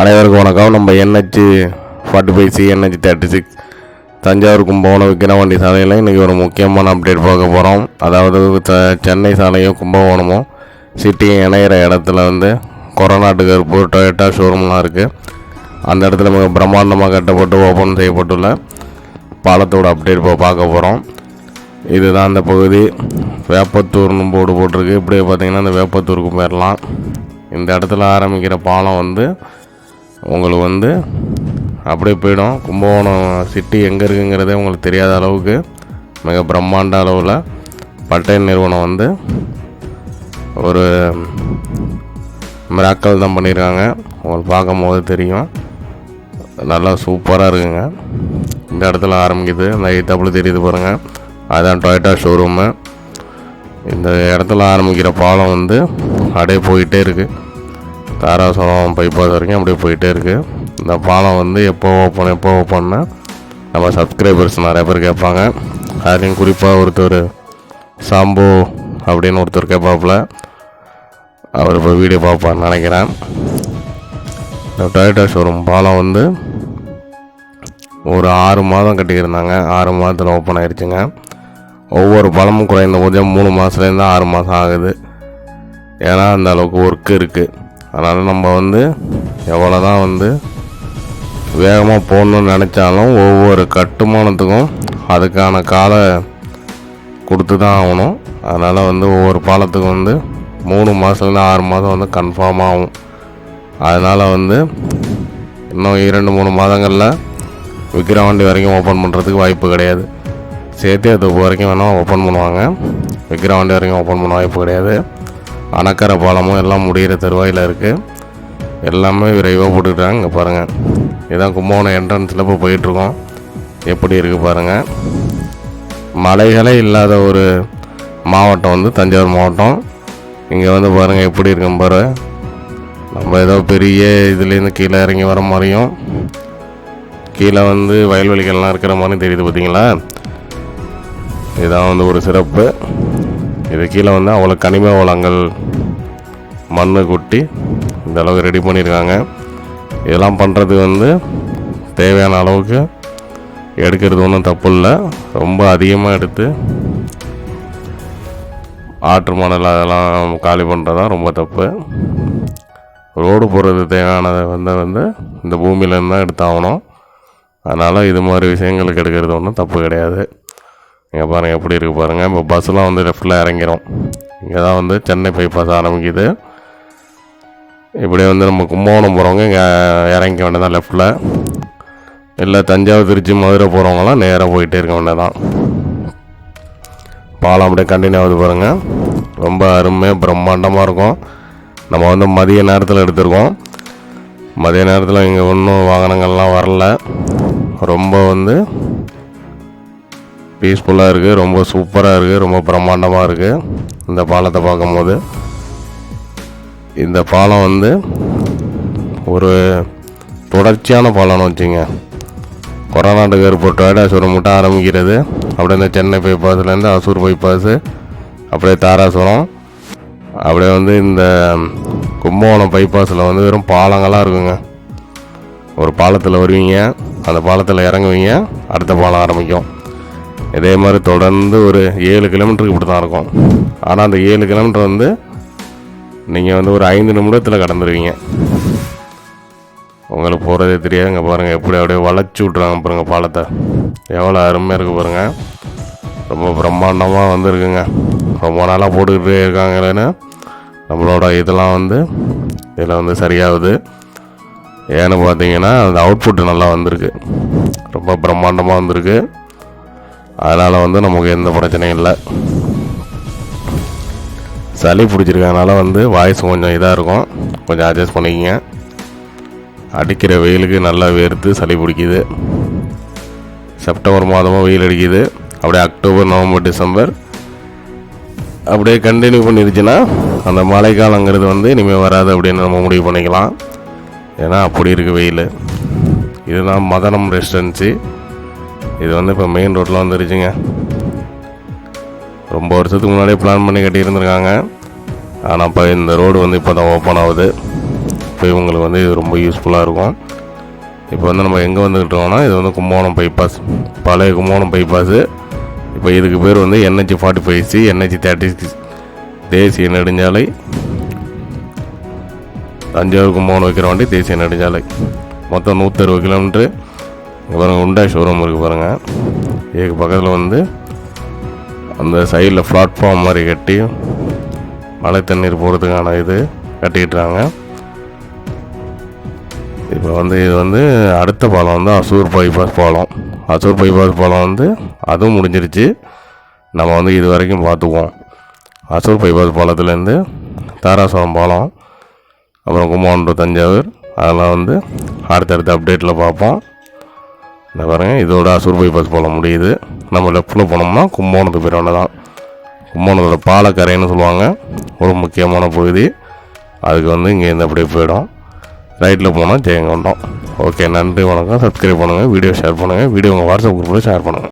அனைவருக்கும் வணக்கம். நம்ம NH forty five C NH thirty six Thanjavur Kumbakonam Vikravandi சாலையில் இன்றைக்கி ஒரு முக்கியமான அப்டேட் பார்க்க போகிறோம் அதாவது த- சென்னை சாலையும் கும்பகோணமும் சிட்டியும் இணையிற இடத்துல வந்து கொரோனாட்டுக்கு இருப்பு டொயோட்டா ஷோரூம்லாம் இருக்குது அந்த இடத்துல மிக பிரம்மாண்டமாக கட்டப்பட்டு ஓப்பன் செய்யப்பட்டுள்ள பாலத்தோட அப்டேட் இப்போ பார்க்க போகிறோம் இதுதான் அந்த பகுதி. வேப்பத்தூர்னு போர்டு போட்டிருக்கு. இப்படியே பார்த்தீங்கன்னா அந்த வேப்பத்தூருக்கு போயிடலாம் இந்த இடத்துல ஆரம்பிக்கிற பாலம் வந்து உங்களுக்கு வந்து அப்படியே போயிடும். கும்பகோணம் சிட்டி எங்கே இருக்குங்கிறதே உங்களுக்கு தெரியாத அளவுக்கு மிக பிரம்மாண்ட அளவில் பட்டய நிறுவனம் வந்து ஒரு மிராக்கல் தான் பண்ணியிருக்காங்க. உங்களுக்கு பார்க்கும்போது தெரியும். நல்லா சூப்பராக இருக்குங்க. இந்த இடத்துல ஆரம்பிக்குது. அந்த ஐட்டப்பில் தெரியுது பாருங்கள் அதுதான் டொயட்டா ஷோரூமு இந்த இடத்துல ஆரம்பிக்கிற பாலம் வந்து அப்படியே போயிட்டே இருக்குது தாராசுரம் பைபாஸ் வரைக்கும் அப்படியே போயிட்டே இருக்குது இந்த பாலம் வந்து எப்போ ஓப்பன் எப்போ ஓப்பன்னா நம்ம சப்ஸ்கிரைபர்ஸ் நிறைய பேர் கேட்பாங்க. அதுலேயும் குறிப்பாக ஒருத்தர் சாம்பு அப்படின்னு ஒருத்தர் கேட்பாப்புல. அவர் இப்போ வீடியோ பார்ப்பான்னு நினைக்கிறேன். இந்த டொயோட்டா ஷோரூம் பாலம் வந்து ஒரு ஆறு மாதம் கட்டிக்கிருந்தாங்க ஆறு மாதத்தில் ஓப்பன் ஆயிடுச்சுங்க ஒவ்வொரு பழமும் குறைந்தபட்சம் மூணு மாதத்துலேருந்து ஆறு மாதம் ஆகுது. ஏன்னா அந்த அளவுக்கு ஒர்க்கு இருக்குது அதனால் நம்ம வந்து எவ்வளோ தான் வந்து வேகமாக போகணுன்னு நினச்சாலும் ஒவ்வொரு கட்டுமானத்துக்கும் அதுக்கான கால கொடுத்து தான் ஆகணும். அதனால் வந்து ஒவ்வொரு பாலத்துக்கும் வந்து மூணு மாதத்துலேருந்து ஆறு மாதம் வந்து கன்ஃபார்ம் ஆகும். அதனால் வந்து இன்னும் இரண்டு மூணு மாதங்களில் விக்கிரவாண்டி வரைக்கும் ஓப்பன் பண்ணுறதுக்கு வாய்ப்பு கிடையாது. சேத்தியாத்தோப்பு வரைக்கும் வேணால் ஓப்பன் பண்ணுவாங்க. விக்கிரவாண்டி வரைக்கும் ஓப்பன் பண்ண வாய்ப்பு கிடையாது. அணக்கரை பாலமும் எல்லாம் முடிகிற தருவாயில் இருக்குது எல்லாமே விரைவாக போட்டுக்கிட்டாங்க. இங்கே பாருங்கள் இதான் கும்பகோணம் என்ட்ரன்ஸில் இப்போ போயிட்டுருக்கோம். எப்படி இருக்குது பாருங்கள் மலைகளே இல்லாத ஒரு மாவட்டம் வந்து தஞ்சாவூர் மாவட்டம். இங்கே வந்து பாருங்கள் எப்படி இருக்கும் பாரு. நம்ம ஏதோ பெரிய இதுலேருந்து கீழே இறங்கி வர மாதிரியும் கீழே வந்து வயல்வெளிகள்லாம் இருக்கிற மாதிரி தெரியுது பார்த்தீங்களா இதான் வந்து ஒரு சிறப்பு. இது கீழே வந்து அவ்வளோ கனிம வளங்கள் மண் கொட்டி இந்த அளவுக்கு ரெடி பண்ணியிருக்காங்க. இதெல்லாம் பண்ணுறதுக்கு வந்து தேவையான அளவுக்கு எடுக்கிறது ஒன்றும் தப்பு இல்லை ரொம்ப அதிகமாக எடுத்து ஆற்று மணல் அதெல்லாம் காலி பண்ணுறது தான் ரொம்ப தப்பு. ரோடு போடுறது தேவையானதை வந்து வந்து இந்த பூமியிலேருந்து தான் எடுத்தாகணும். அதனால் இது மாதிரி விஷயங்களுக்கு எடுக்கிறது ஒன்றும் தப்பு கிடையாது. இங்கே பாருங்கள் எப்படி இருக்குது பாருங்கள் இப்போ பஸ்ஸெலாம் வந்து லெஃப்டில் இறங்கிரும். இங்கே தான் வந்து சென்னை பைபாஸ் ஆரம்பிக்குது. இப்படியே வந்து நம்ம கும்பகோணம் போகிறவங்க இங்கே இறங்கிக்க வேண்டியதான் லெஃப்டில் இல்லை தஞ்சாவூர் திருச்சி மதுரை போகிறவங்களாம் நேராக போயிட்டே இருக்க வேண்டியதான் பாலம் அப்படியே கண்டினியூ ஆகுது பாருங்கள் ரொம்ப அருமையாக பிரம்மாண்டமாக இருக்கும். நம்ம வந்து மதிய நேரத்தில் எடுத்திருக்கோம். மதிய நேரத்தில் இங்கே ஒன்றும் வாகனங்கள்லாம் வரல. ரொம்ப வந்து பீஸ்ஃபுல்லாக இருக்குது ரொம்ப சூப்பராக இருக்குது ரொம்ப பிரம்மாண்டமாக இருக்குது இந்த பாலத்தை பார்க்கும்போது. இந்த பாலம் வந்து ஒரு தொடர்ச்சியான பாலம்னு வச்சுங்க. கொரநாட்டுக்கு ஏற்பட்ட டொயடாசுரம் மட்டும் ஆரம்பிக்கிறது. அப்படியே இந்த சென்னை பைபாஸ்லேருந்து அசூர் பைபாஸு அப்படியே தாராசுரம். அப்படியே வந்து இந்த கும்பகோணம் பைபாஸில் வந்து வெறும் பாலங்களாக இருக்குங்க. ஒரு பாலத்தில் வருவீங்க அந்த பாலத்தில் இறங்குவீங்க அடுத்த பாலம் ஆரம்பிக்கும். இதே மாதிரி தொடர்ந்து ஒரு ஏழு கிலோமீட்டருக்கு இப்படி தான் இருக்கும். ஆனால் அந்த ஏழு கிலோமீட்டர் வந்து நீங்கள் வந்து ஒரு ஐந்து நிமிடத்தில் கடந்துருவீங்க. உங்களுக்கு போகிறதே தெரியாதுங்க பாருங்கள் எப்படி அப்படியே வளைச்சி விட்றாங்க பாருங்கள் பாலத்தை. எவ்வளோ அருமையாக இருக்குது பாருங்கள் ரொம்ப பிரம்மாண்டமாக வந்துருக்குங்க. ரொம்ப நாளாக போட்டுக்கிட்டே இருக்காங்களேன்னு நம்மளோட இதெல்லாம் வந்து இதில் வந்து சரியாகுது. ஏன்னு பார்த்தீங்கன்னா அந்த அவுட்புட் நல்லா வந்திருக்கு. ரொம்ப பிரம்மாண்டமாக வந்திருக்கு. அதனால் வந்து நமக்கு எந்த பிரச்சனையும் இல்லை. சளி பிடிச்சிருக்கனால வந்து வாய்ஸ் கொஞ்சம் இதாக இருக்கும். கொஞ்சம் அட்ஜஸ்ட் பண்ணிக்கிங்க. அடிக்கிற வெயிலுக்கு நல்லா வேர்த்து சளி பிடிக்குது. செப்டம்பர் மாதமாக வெயில் அடிக்குது. அப்படியே அக்டோபர் நவம்பர் டிசம்பர் அப்படியே கண்டினியூ பண்ணிருச்சுன்னா அந்த மழைக்காலங்கிறது வந்து இனிமேல் வராது அப்படின்னு நம்ம முடிவு பண்ணிக்கலாம். ஏன்னா அப்படி இருக்குது வெயில். இதுதான் மதனம் ரெசிடென்சி. இது வந்து இப்போ மெயின் ரோட்டில் வந்துருச்சுங்க. ரொம்ப வருஷத்துக்கு முன்னாடியே பிளான் பண்ணி கட்டியிருந்துருக்காங்க ஆனால் இப்போ இந்த ரோடு வந்து இப்போ தான் ஓப்பன் ஆகுது. இப்போ இவங்களுக்கு வந்து இது ரொம்ப யூஸ்ஃபுல்லாக இருக்கும். இப்போ வந்து நம்ம எங்கே வந்துக்கிட்டோம்னா இது வந்து கும்போணம் பைபாஸ் பழைய கும்போணம் பைபாஸு இப்போ இதுக்கு பேர் வந்து NH forty five C NH thirty six தேசிய நெடுஞ்சாலை. தஞ்சாவூர் கும்பகோணம் வைக்கிற வண்டி தேசிய நெடுஞ்சாலை. மொத்தம் நூற்றறுபது கிலோமீட்ரு இங்கே பாருங்கள் உண்டா ஷோரூம் இருக்குது பாருங்கள் இதுக்கு பக்கத்தில் வந்து அந்த சைடில் பிளாட்ஃபார்ம் மாதிரி கட்டி மழை தண்ணீர் போகிறதுக்கான இது கட்டிக்கிட்டுறாங்க இப்போ வந்து இது வந்து அடுத்த பாலம் வந்து அசூர் பைபாஸ் பாலம். அசூர் பைபாஸ் பாலம் வந்து அதுவும் முடிஞ்சிருச்சு. நம்ம வந்து இது வரைக்கும் பார்த்துக்குவோம். அசூர் பைபாஸ் பாலத்துலேருந்து தாராசுரம் பாலம் அப்புறம் கும்பகோணம் தஞ்சாவூர் அதெல்லாம் வந்து அடுத்தடுத்த அப்டேட்டில் பார்ப்போம். இந்த பாருங்க இதோட அசூர் பைபாஸ் போல முடியுது. நம்ம லெஃப்டில் போனோம்னா கும்போணத்துக்கு பேர் தான் கும்போணத்தில் பாலக்கரைன்னு சொல்லுவாங்க. ஒரு முக்கியமான பகுதி. அதுக்கு வந்து இங்கேருந்து அப்படியே போயிடும். ரைட்டில் போனால் ஜெயங்கொண்டம். ஓகே நன்றி வணக்கம். சப்ஸ்கிரைப் பண்ணுங்கள் வீடியோ ஷேர் பண்ணுங்கள் வீடியோ உங்கள் வாட்ஸ்அப் குரூப்பில் ஷேர் பண்ணுங்கள்